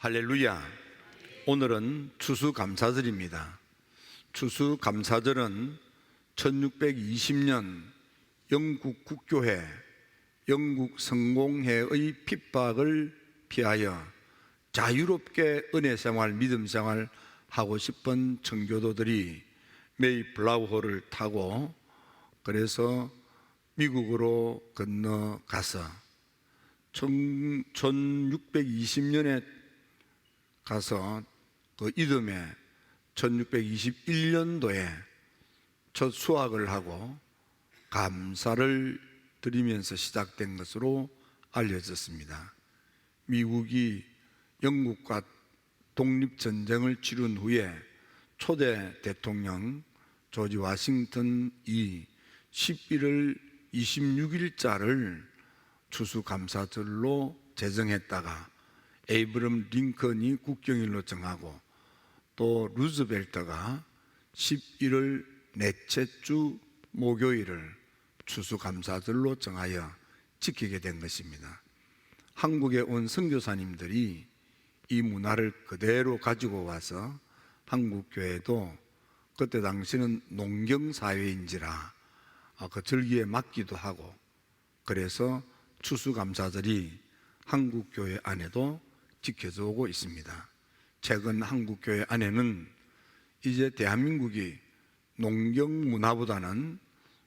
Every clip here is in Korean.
할렐루야. 오늘은 추수감사절입니다. 추수감사절은 1620년 영국 국교회, 영국 성공회의 핍박을 피하여 자유롭게 은혜 생활, 믿음 생활 하고 싶은 청교도들이 메이 블라우호를 타고 그래서 미국으로 건너가서 1620년에 가서 그 이듬해 1621년도에 첫 수학을 하고 감사를 드리면서 시작된 것으로 알려졌습니다. 미국이 영국과 독립전쟁을 치룬 후에 초대 대통령 조지 와싱턴이 11월 26일자를 추수감사절로 제정했다가 에이브럼 링컨이 국경일로 정하고 또 루즈벨트가 11월 넷째 주 목요일을 추수감사절로 정하여 지키게 된 것입니다. 한국에 온 선교사님들이 이 문화를 그대로 가지고 와서 한국 교회도 그때 당시는 농경 사회인지라 어, 그 절기에 맞기도 하고 그래서 추수감사절이 한국 교회 안에도 지켜져 오고 있습니다. 최근 한국 교회 안에는 이제 대한민국이 농경 문화보다는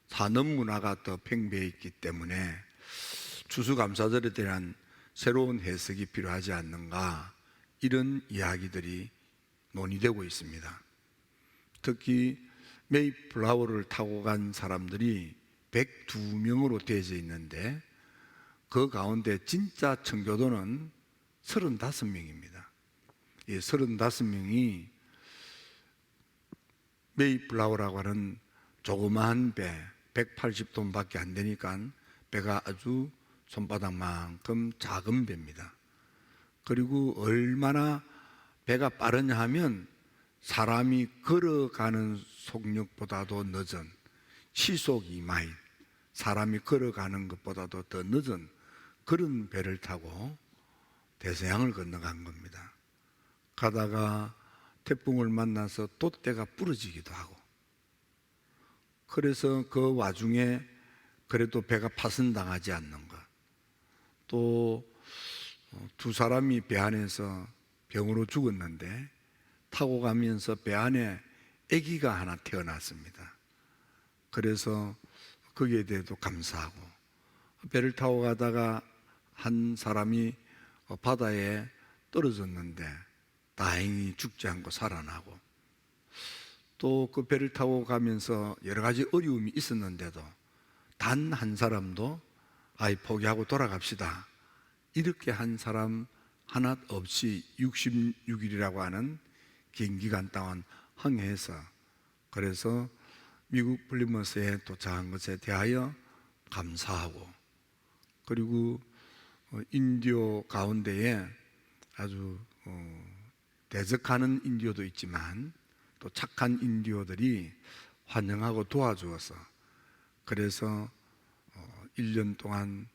산업 문화가 더 팽배해 있기 때문에 추수감사절에 대한 새로운 해석이 필요하지 않는가 이런 이야기들이 논의되고 있습니다. 특히 메이플라워를 타고 간 사람들이 102명으로 되어져 있는데 그 가운데 진짜 청교도는 35명입니다. 이 35명이 메이플라워라고 하는 조그마한 배 180톤밖에 안 되니까 배가 아주 손바닥만큼 작은 배입니다. 그리고 얼마나 배가 빠르냐 하면 사람이 걸어가는 속력보다도 늦은 시속 2마일, 사람이 걸어가는 것보다도 더 늦은 그런 배를 타고 대서양을 건너간 겁니다. 가다가 태풍을 만나서 돛대가 부러지기도 하고 그래서 그 와중에 그래도 배가 파손당하지 않는 것. 또 두 사람이 배 안에서 병으로 죽었는데 타고 가면서 배 안에 아기가 하나 태어났습니다. 그래서 거기에 대해도 감사하고 배를 타고 가다가 한 사람이 바다에 떨어졌는데 다행히 죽지 않고 살아나고 또 그 배를 타고 가면서 여러 가지 어려움이 있었는데도 단 한 사람도 아이 포기하고 돌아갑시다. 이렇게 한 사람 하나 없이 66일이라고 하는 긴 기간 동안 항해해서 그래서 미국 플리머스에 도착한 것에 대하여 감사하고 그리고 어, 인디오 가운데에 아주 어, 대적하는 인디오도 있지만 또 착한 인디오들이 환영하고 도와주어서 그래서 1년 동안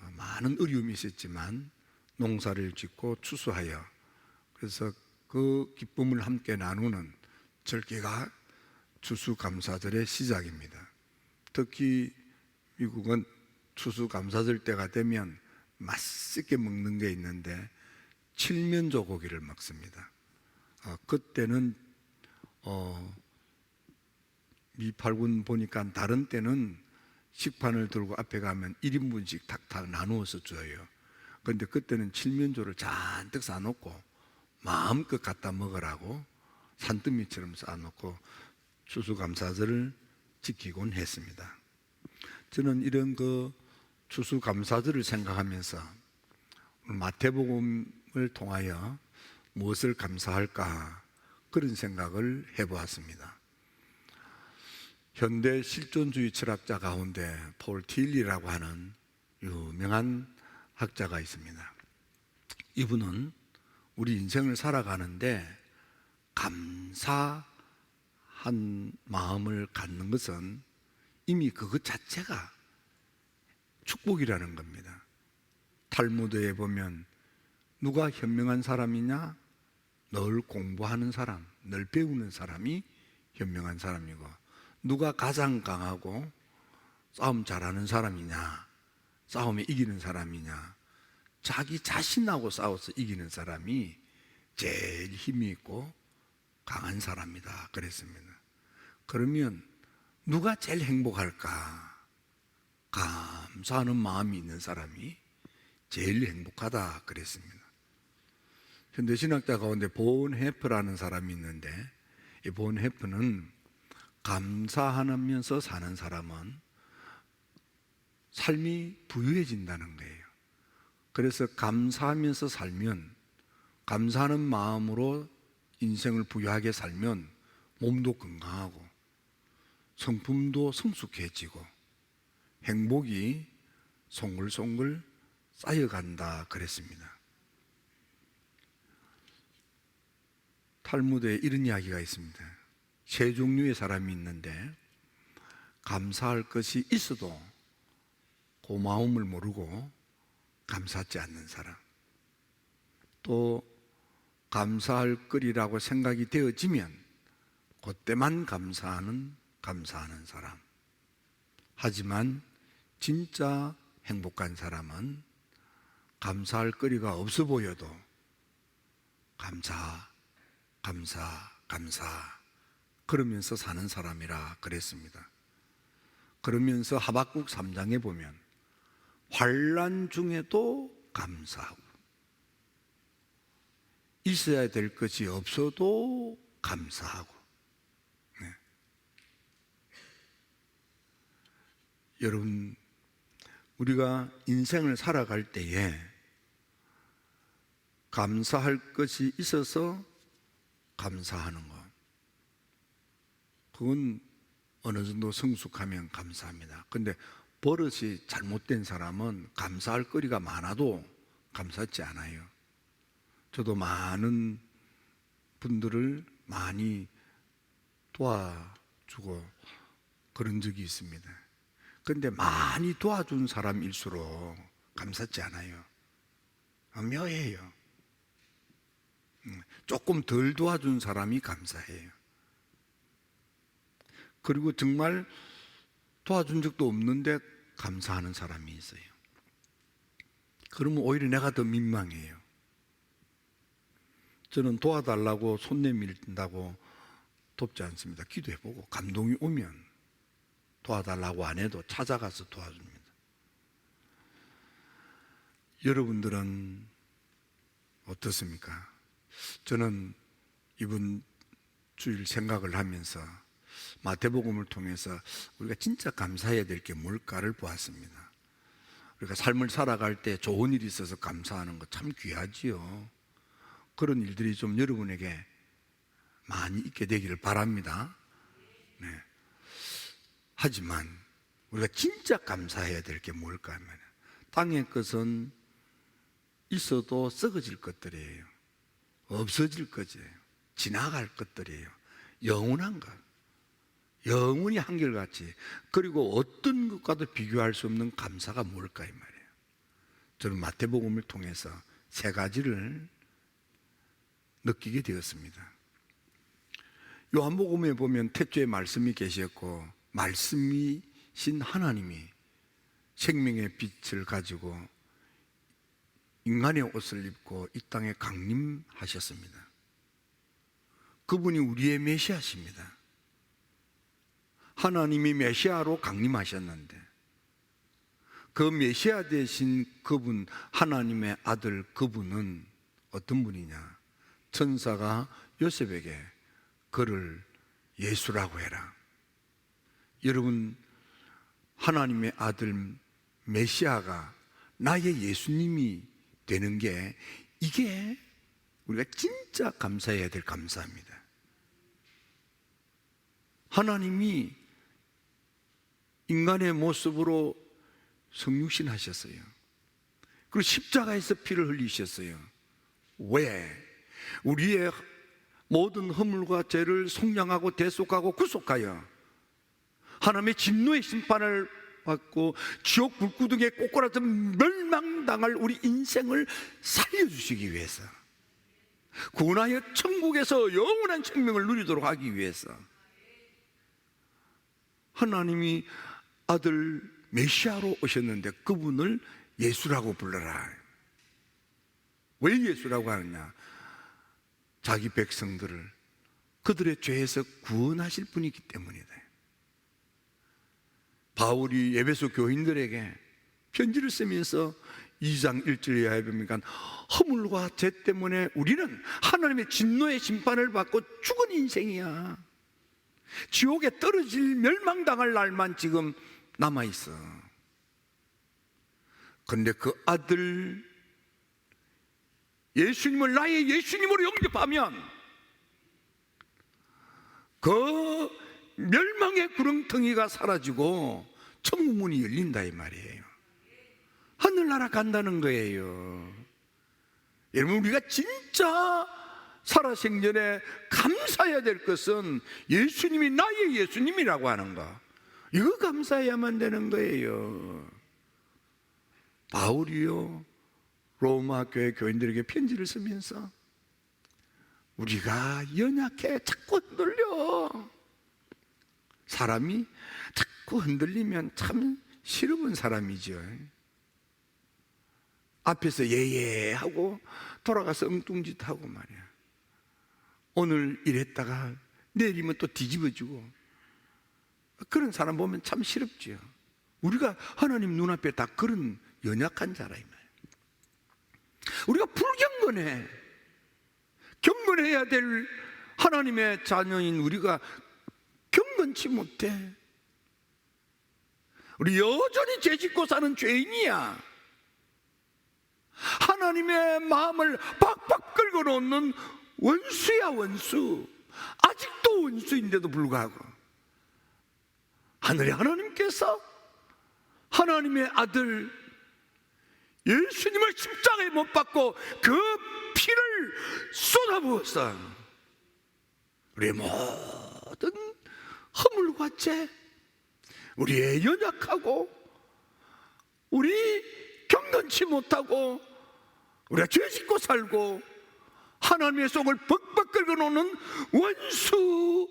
어, 많은 어려움이 있었지만 농사를 짓고 추수하여 그래서 그 기쁨을 함께 나누는 절기가 추수감사절의 시작입니다. 특히 미국은 추수감사절 때가 되면 맛있게 먹는 게 있는데 칠면 조 고기를 먹습니다. 어, 그때는 어, 미팔군 보니까 다른 때는 식판을 들고 앞에 가면 1인분씩 탁탁 나누어서 줘요. 그런데 그때는 칠면조를 잔뜩 싸놓고 마음껏 갖다 먹으라고 산더미처럼 쌓아놓고 추수감사절을 지키곤 했습니다. 저는 이런 그 추수감사절을 생각하면서 마태복음을 통하여 무엇을 감사할까 그런 생각을 해보았습니다. 현대 실존주의 철학자 가운데 폴 틸리라고 하는 유명한 학자가 있습니다. 이분은 우리 인생을 살아가는데 감사한 마음을 갖는 것은 이미 그것 자체가 축복이라는 겁니다. 탈무드에 보면 누가 현명한 사람이냐? 늘 공부하는 사람, 늘 배우는 사람이 현명한 사람이고 누가 가장 강하고 싸움 잘하는 사람이냐? 싸움에 이기는 사람이냐? 자기 자신하고 싸워서 이기는 사람이 제일 힘이 있고 강한 사람이다. 그랬습니다. 그러면 누가 제일 행복할까? 감사하는 마음이 있는 사람이 제일 행복하다. 그랬습니다. 현대 신학자 가운데 본 헤프라는 사람이 있는데 이 본 헤프는 감사하면서 사는 사람은 삶이 부유해진다는 거예요. 그래서 감사하면서 살면 감사하는 마음으로 인생을 부유하게 살면 몸도 건강하고 성품도 성숙해지고 행복이 송글송글 쌓여간다 그랬습니다. 탈무드에 이런 이야기가 있습니다. 세 종류의 사람이 있는데 감사할 것이 있어도 고마움을 모르고 감사하지 않는 사람. 또 감사할 거리라고 생각이 되어지면 그때만 감사하는 감사하는 사람. 하지만 진짜 행복한 사람은 감사할 거리가 없어 보여도 감사, 감사, 감사 그러면서 사는 사람이라 그랬습니다. 그러면서 하박국 3장에 보면 환란 중에도 감사하고 있어야 될 것이 없어도 감사하고 네. 여러분 우리가 인생을 살아갈 때에 감사할 것이 있어서 감사하는 것 그건 어느 정도 성숙하면 감사합니다. 근데 버릇이 잘못된 사람은 감사할 거리가 많아도 감사하지 않아요. 저도 많은 분들을 많이 도와주고 그런 적이 있습니다. 근데 많이 도와준 사람일수록 감사치 않아요. 묘해요. 음, 조금 덜 도와준 사람이 감사해요. 그리고 정말 도와준 적도 없는데 감사하는 사람이 있어요. 그러면 오히려 내가 더 민망해요. 저는 도와달라고 손 내밀다고 돕지 않습니다. 기도해보고 감동이 오면 도와달라고 안 해도 찾아가서 도와줍니다. 여러분들은 어떻습니까? 저는 이번 주일 생각을 하면서 마태복음을 통해서 우리가 진짜 감사해야 될 게 뭘까를 보았습니다. 우리가 삶을 살아갈 때 좋은 일이 있어서 감사하는 거 참 귀하지요. 그런 일들이 좀 여러분에게 많이 있게 되기를 바랍니다. 네. 하지만 우리가 진짜 감사해야 될 게 뭘까 하면 땅의 것은 있어도 썩어질 것들이에요. 없어질 것이에요. 지나갈 것들이에요. 영원한 것. 영원히 한결같이 그리고 어떤 것과도 비교할 수 없는 감사가 뭘까 이 말이에요. 저는 마태복음을 통해서 세 가지를 느끼게 되었습니다. 요한복음에 보면 태초에 말씀이 계셨고 말씀이신 하나님이 생명의 빛을 가지고 인간의 옷을 입고 이 땅에 강림하셨습니다. 그분이 우리의 메시아십니다. 하나님이 메시아로 강림하셨는데 그 메시아 대신 그분 하나님의 아들 그분은 어떤 분이냐? 천사가 요셉에게 그를 예수라고 해라. 여러분 하나님의 아들 메시아가 나의 예수님이 되는 게 이게 우리가 진짜 감사해야 될 감사입니다. 하나님이 인간의 모습으로 성육신 하셨어요. 그리고 십자가에서 피를 흘리셨어요. 왜? 우리의 모든 허물과 죄를 속량하고 대속하고 구속하여 하나님의 진노의 심판을 받고 지옥 불구덩이에 꼬꾸라져 멸망당할 우리 인생을 살려주시기 위해서 구원하여 천국에서 영원한 생명을 누리도록 하기 위해서 하나님이 아들 메시아로 오셨는데 그분을 예수라고 불러라. 왜 예수라고 하느냐? 자기 백성들을 그들의 죄에서 구원하실 분이기 때문이다. 바울이 예배소 교인들에게 편지를 쓰면서 2장 1절에 하여 보니까 허물과 죄 때문에 우리는 하나님의 진노의 심판을 받고 죽은 인생이야. 지옥에 떨어질 멸망당할 날만 지금 남아 있어. 그런데 그 아들 예수님을 나의 예수님으로 영접하면 그 멸망의 구렁텅이가 사라지고 천국 문이 열린다 이 말이에요. 하늘나라 간다는 거예요. 여러분 우리가 진짜 살아생전에 감사해야 될 것은 예수님이 나의 예수님이라고 하는 거. 이거 감사해야만 되는 거예요. 바울이요 로마 교회 교인들에게 편지를 쓰면서 우리가 연약해 자꾸 흔들려. 사람이 자꾸 흔들리면 참 싫으면 사람이죠. 앞에서 예예 하고 돌아가서 엉뚱짓 하고 말이야. 오늘 이랬다가 내일이면 또 뒤집어지고 그런 사람 보면 참 싫었죠. 우리가 하나님 눈앞에 다 그런 연약한 자라 이 말이야. 우리가 불경건해. 경건해야 될 하나님의 자녀인 우리가 경건치 못해. 우리 여전히 죄 짓고 사는 죄인이야. 하나님의 마음을 팍팍 끌고 놓는 원수야 원수. 아직도 원수인데도 불구하고 하늘의 하나님께서 하나님의 아들 예수님을 십자가에 못 박고 그 피를 쏟아부었어. 우리의 모든 허물과 죄, 우리의 연약하고 우리 경건치 못하고 우리가 죄 짓고 살고 하나님의 속을 벅벅 긁어 놓는 원수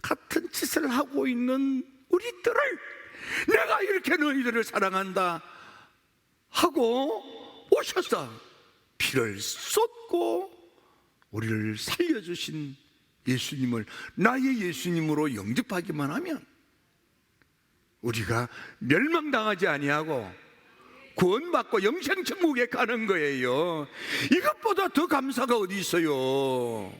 같은 짓을 하고 있는 우리들을 내가 이렇게 너희들을 사랑한다 하고 오셔서 피를 쏟고 우리를 살려주신 예수님을 나의 예수님으로 영접하기만 하면 우리가 멸망당하지 아니하고 구원받고 영생 천국에 가는 거예요. 이것보다 더 감사가 어디 있어요?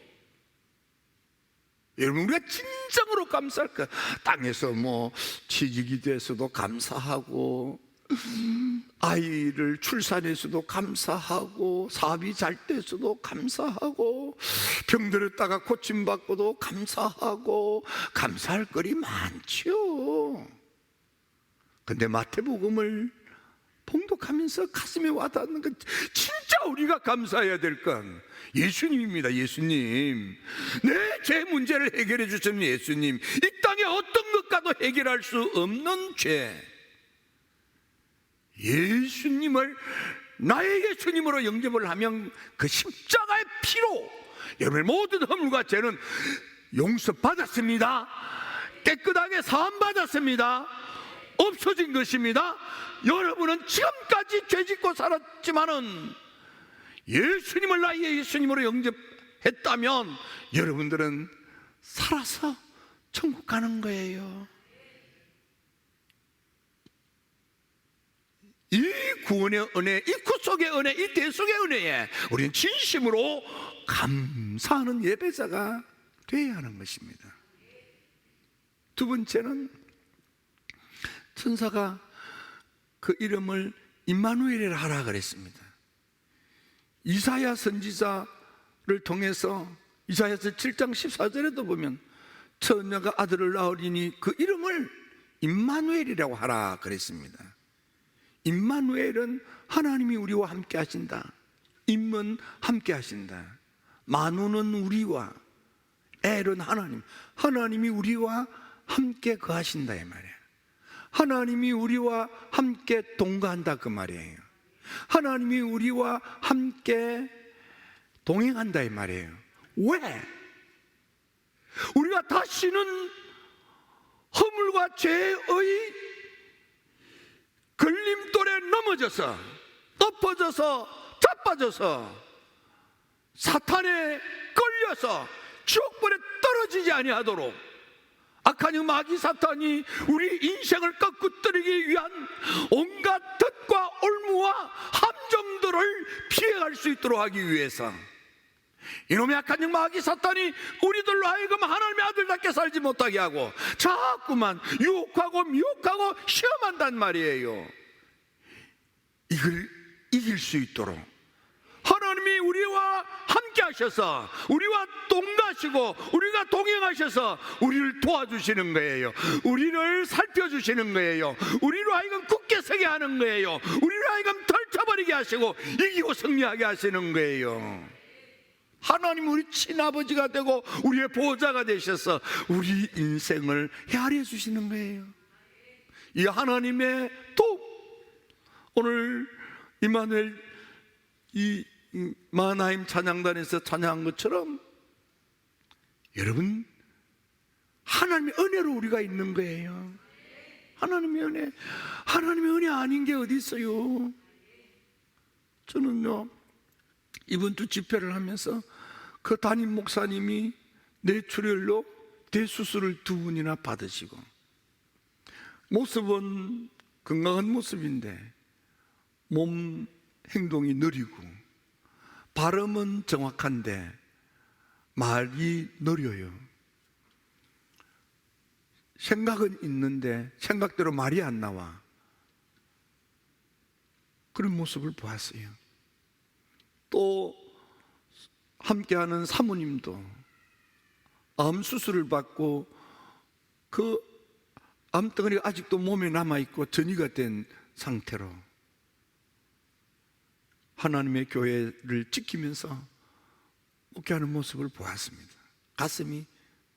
여러분 우리가 진정으로 감사할까? 땅에서 뭐 취직이 돼서도 감사하고 아이를 출산해서도 감사하고 사업이 잘 돼서도 감사하고 병들었다가 고침받고도 감사하고 감사할 거리 많죠. 근데 마태복음을 봉독하면서 가슴에 와닿는 건 진짜 우리가 감사해야 될 건 예수님입니다. 예수님. 내제 문제를 해결해 주시는 예수님. 이 땅에 어떤 것과도 해결할 수 없는 죄. 예수님을 나의 예수님으로 영접을 하면 그 십자가의 피로 여러분의 모든 허물과 죄는 용서받았습니다. 깨끗하게 사함받았습니다. 없어진 것입니다. 여러분은 지금까지 죄 짓고 살았지만은 예수님을 나의 예수님으로 영접했다면 여러분들은 살아서 천국 가는 거예요. 이 구원의 은혜, 이 구속의 은혜, 이 대속의 은혜에 우리는 진심으로 감사하는 예배자가 되어야 하는 것입니다. 두 번째는 천사가 그 이름을 임마누엘이라 하라 그랬습니다. 이사야 선지자를 통해서 이사야서 7장 14절에도 보면 처녀가 아들을 낳으리니 그 이름을 임마누엘이라고 하라 그랬습니다. 임마누엘은 하나님이 우리와 함께 하신다. 임은 함께 하신다. 마누는 우리와 엘은 하나님. 하나님이 우리와 함께 거하신다 이 말이야. 하나님이 우리와 함께 동거한다 그 말이에요. 하나님이 우리와 함께 동행한다 이 말이에요. 왜? 우리가 다시는 허물과 죄의 걸림돌에 넘어져서 엎어져서 자빠져서 사탄에 끌려서 지옥불에 떨어지지 아니하도록 악한 이 마귀 사탄이 우리 인생을 꺾어뜨리기 위한 온갖 덫과 올무와 함정들을 피해갈 수 있도록 하기 위해서 이놈의 악한 영 마귀 사탄이 우리들로 하여금 하나님의 아들답게 살지 못하게 하고 자꾸만 유혹하고 미혹하고 시험한단 말이에요. 이걸 이길 수 있도록 하나님이 우리와 함께 하셔서 우리와 동가시고 우리가 동행하셔서 우리를 도와주시는 거예요. 우리를 살펴주시는 거예요. 우리로 하여금 굳게 서게 하는 거예요. 우리로 하여금 덜쳐버리게 하시고 이기고 승리하게 하시는 거예요. 하나님 우리 친아버지가 되고 우리의 보호자가 되셔서 우리 인생을 헤아려 주시는 거예요. 이 하나님의 도 오늘 이마누엘 이 마나임 찬양단에서 찬양한 것처럼 여러분 하나님의 은혜로 우리가 있는 거예요. 하나님의 은혜, 하나님의 은혜 아닌 게 어디 있어요? 저는요 이번 주 집회를 하면서 그 담임 목사님이 뇌출혈로 대수술을 두 분이나 받으시고 모습은 건강한 모습인데 몸 행동이 느리고 발음은 정확한데 말이 느려요. 생각은 있는데 생각대로 말이 안 나와. 그런 모습을 보았어요. 또 함께하는 사모님도 암 수술을 받고 그 암덩어리가 아직도 몸에 남아 있고 전이가 된 상태로 하나님의 교회를 지키면서 목회하는 모습을 보았습니다. 가슴이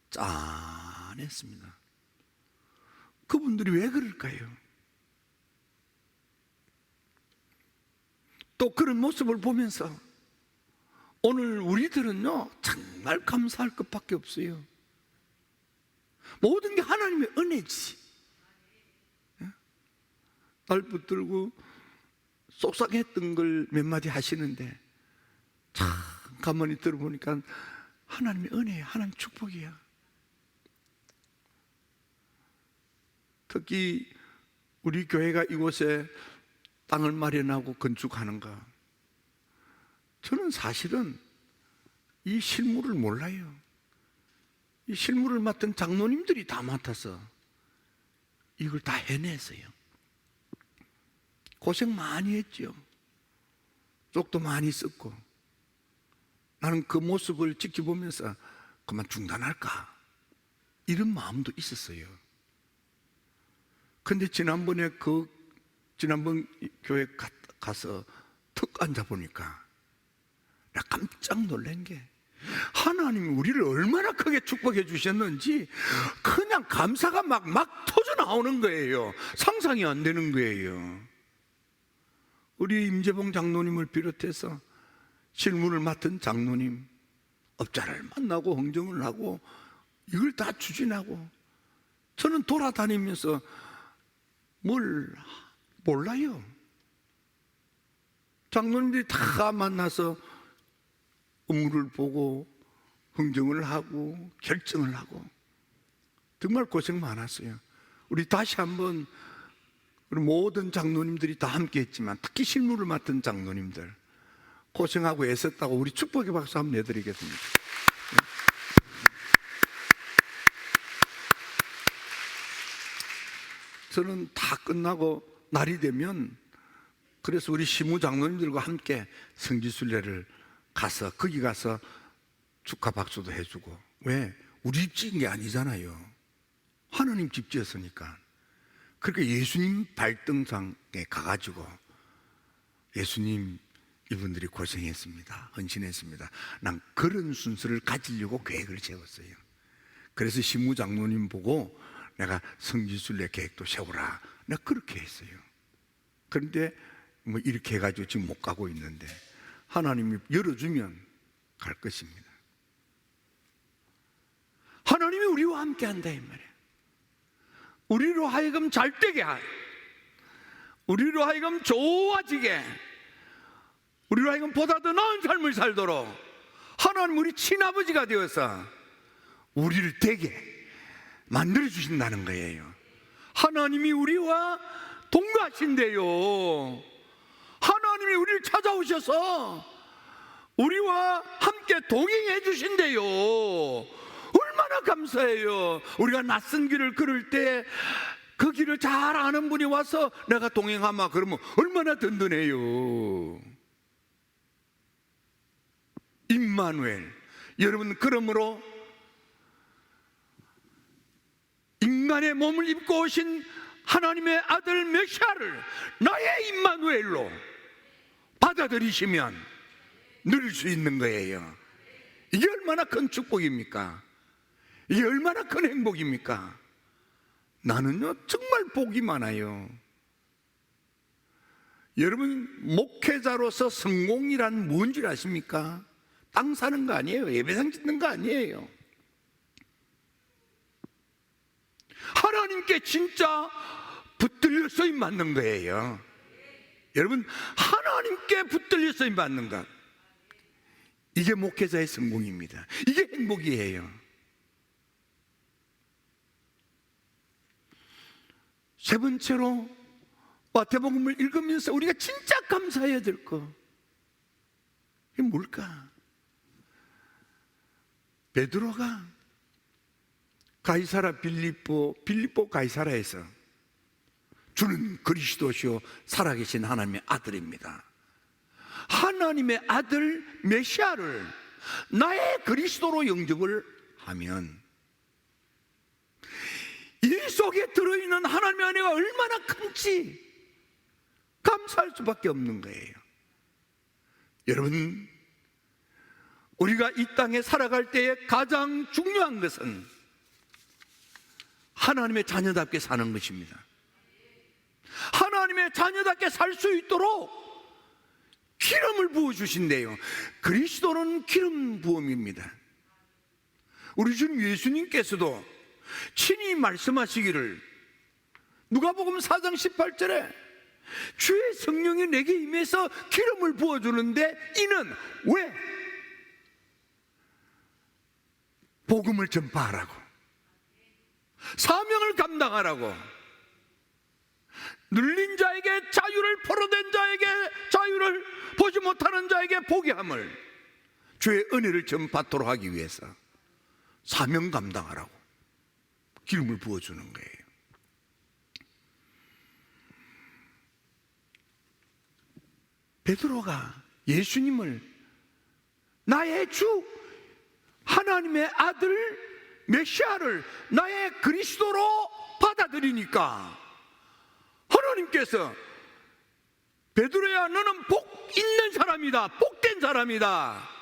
짠했습니다. 그분들이 왜 그럴까요? 또 그런 모습을 보면서 오늘 우리들은요 정말 감사할 것밖에 없어요. 모든 게 하나님의 은혜지. 예? 날 붙들고 속상했던 걸 몇 마디 하시는데 참 가만히 들어보니까 하나님의 은혜야, 하나님 축복이야. 특히 우리 교회가 이곳에 땅을 마련하고 건축하는가. 저는 사실은 이 실무를 몰라요. 이 실무를 맡은 장로님들이 다 맡아서 이걸 다 해냈어요. 고생 많이 했죠. 쪽도 많이 썼고. 나는 그 모습을 지켜보면서 그만 중단할까? 이런 마음도 있었어요. 근데 지난번에 그, 지난번 교회 가, 가서 턱 앉아보니까 나 깜짝 놀란 게 하나님이 우리를 얼마나 크게 축복해 주셨는지 그냥 감사가 막, 막 터져 나오는 거예요. 상상이 안 되는 거예요. 우리 임재봉 장로님을 비롯해서 실무를 맡은 장로님, 업자를 만나고 흥정을 하고 이걸 다 추진하고 저는 돌아다니면서 뭘 몰라요. 장로님들이 다 만나서 업무를 보고 흥정을 하고 결정을 하고 정말 고생 많았어요. 우리 다시 한번 모든 장로님들이 다 함께 했지만 특히 실무를 맡은 장로님들 고생하고 애썼다고 우리 축복의 박수 한번 내드리겠습니다. 저는 다 끝나고 날이 되면 그래서 우리 시무 장로님들과 함께 성지순례를 가서 거기 가서 축하 박수도 해주고 왜 우리 집 지은 게 아니잖아요. 하나님 집 지었으니까. 그러니까 예수님 발등상에 가가지고 예수님 이분들이 고생했습니다. 헌신했습니다. 난 그런 순서를 가지려고 계획을 세웠어요. 그래서 신무 장로님 보고 내가 성지순례 계획도 세우라. 내가 그렇게 했어요. 그런데 뭐 이렇게 해가지고 지금 못 가고 있는데 하나님이 열어주면 갈 것입니다. 하나님이 우리와 함께 한다 이 말이에요. 우리로 하여금 잘 되게 하 우리로 하여금 좋아지게 우리로 하여금 보다 더 나은 삶을 살도록 하나님 우리 친아버지가 되어서 우리를 되게 만들어 주신다는 거예요. 하나님이 우리와 동거하신대요. 하나님이 우리를 찾아오셔서 우리와 함께 동행해 주신대요. 얼마나 감사해요. 우리가 낯선 길을 걸을 때 그 길을 잘 아는 분이 와서 내가 동행하마 그러면 얼마나 든든해요. 임마누엘. 여러분 그러므로 인간의 몸을 입고 오신 하나님의 아들 메시아를 나의 임마누엘로 받아들이시면 누릴 수 있는 거예요. 이게 얼마나 큰 축복입니까? 이게 얼마나 큰 행복입니까? 나는요, 정말 복이 많아요. 여러분, 목회자로서 성공이란 뭔지 아십니까? 땅 사는 거 아니에요. 예배상 짓는 거 아니에요. 하나님께 진짜 붙들려 서임 맞는 거예요. 여러분, 하나님께 붙들려 서임 맞는 것. 이게 목회자의 성공입니다. 이게 행복이에요. 세 번째로 마태복음을 읽으면서 우리가 진짜 감사해야 될 거. 이게 뭘까? 베드로가 가이사라 빌립보 빌립보 가이사라에서 주는 그리스도시요 살아계신 하나님의 아들입니다. 하나님의 아들 메시아를 나의 그리스도로 영접을 하면 이 속에 들어있는 하나님의 은혜가 얼마나 큰지 감사할 수밖에 없는 거예요. 여러분, 우리가 이 땅에 살아갈 때에 가장 중요한 것은 하나님의 자녀답게 사는 것입니다. 하나님의 자녀답게 살 수 있도록 기름을 부어 주신대요. 그리스도는 기름 부음입니다. 우리 주님 예수님께서도 친히 말씀하시기를 누가복음 4장 18절에 주의 성령이 내게 임해서 기름을 부어 주는데 이는 왜? 복음을 전파하라고. 사명을 감당하라고. 눌린 자에게 자유를 포로된 자에게 자유를 보지 못하는 자에게 보게 함을 주의 은혜를 전파토록 하기 위해서 사명 감당하라고 기름을 부어주는 거예요. 베드로가 예수님을 나의 주 하나님의 아들 메시아를 나의 그리스도로 받아들이니까 하나님께서 베드로야 너는 복 있는 사람이다 복된 사람이다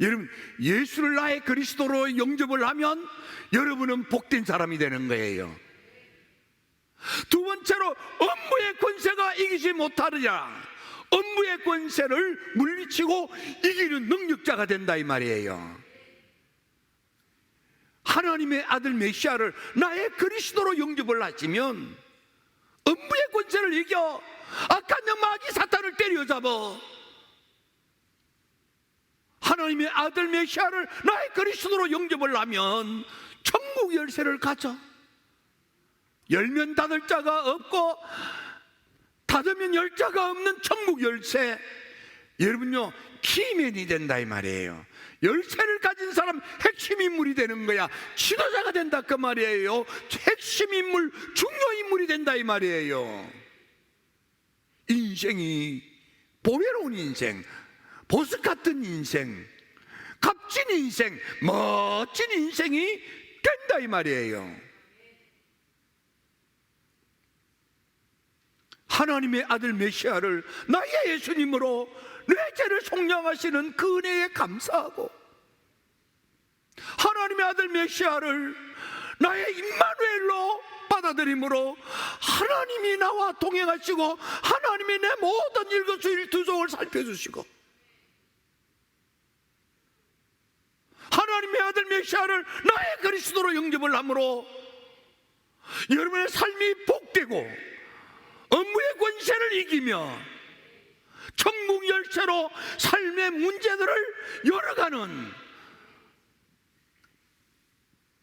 여러분 예수를 나의 그리스도로 영접을 하면 여러분은 복된 사람이 되는 거예요. 두 번째로 업무의 권세가 이기지 못하느냐. 업무의 권세를 물리치고 이기는 능력자가 된다 이 말이에요. 하나님의 아들 메시아를 나의 그리스도로 영접을 하시면 업무의 권세를 이겨 악한 영 마귀 사탄을 때려잡아 하나님의 아들 메시아를 나의 그리스도로 영접을 하면 천국 열쇠를 가져. 열면 닫을 자가 없고 닫으면 열 자가 없는 천국 열쇠. 여러분요 키맨이 된다 이 말이에요. 열쇠를 가진 사람 핵심 인물이 되는 거야. 지도자가 된다 그 말이에요. 핵심 인물 중요 인물이 된다 이 말이에요. 인생이 보배로운 인생 보석 같은 인생 값진 인생 멋진 인생이 된다 이 말이에요. 하나님의 아들 메시아를 나의 예수님으로 내 죄를 속량하시는 그 은혜에 감사하고 하나님의 아들 메시아를 나의 임마누엘로 받아들임으로 하나님이 나와 동행하시고 하나님이 내 모든 일거수일투족을 살펴주시고 하나님의 아들 메시아를 나의 그리스도로 영접을 함으로 여러분의 삶이 복되고 업무의 권세를 이기며 천국 열쇠로 삶의 문제들을 열어가는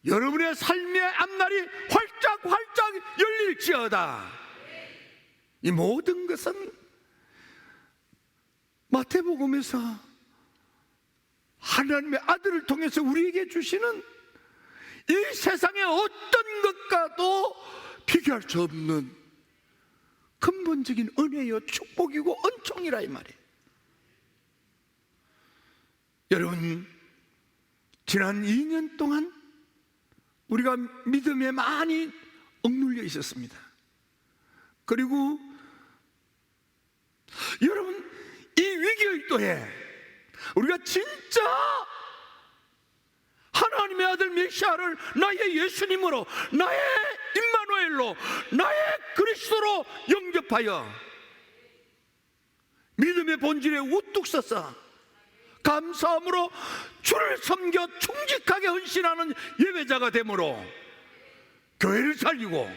여러분의 삶의 앞날이 활짝 활짝 열릴지어다. 이 모든 것은 마태복음에서 하나님의 아들을 통해서 우리에게 주시는 이 세상의 어떤 것과도 비교할 수 없는 근본적인 은혜요 축복이고 은총이라 이 말이에요. 여러분 지난 2년 동안 우리가 믿음에 많이 억눌려 있었습니다. 그리고 여러분 이 위기일도에 우리가 진짜 하나님의 아들 메시아를 나의 예수님으로 나의 임마누엘로 나의 그리스도로 영접하여 믿음의 본질에 우뚝 서서 감사함으로 주를 섬겨 충직하게 헌신하는 예배자가 되므로 교회를 살리고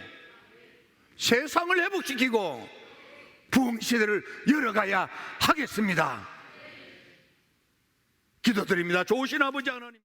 세상을 회복시키고 부흥 시대를 열어가야 하겠습니다. 기도드립니다. 좋으신 아버지 하나님.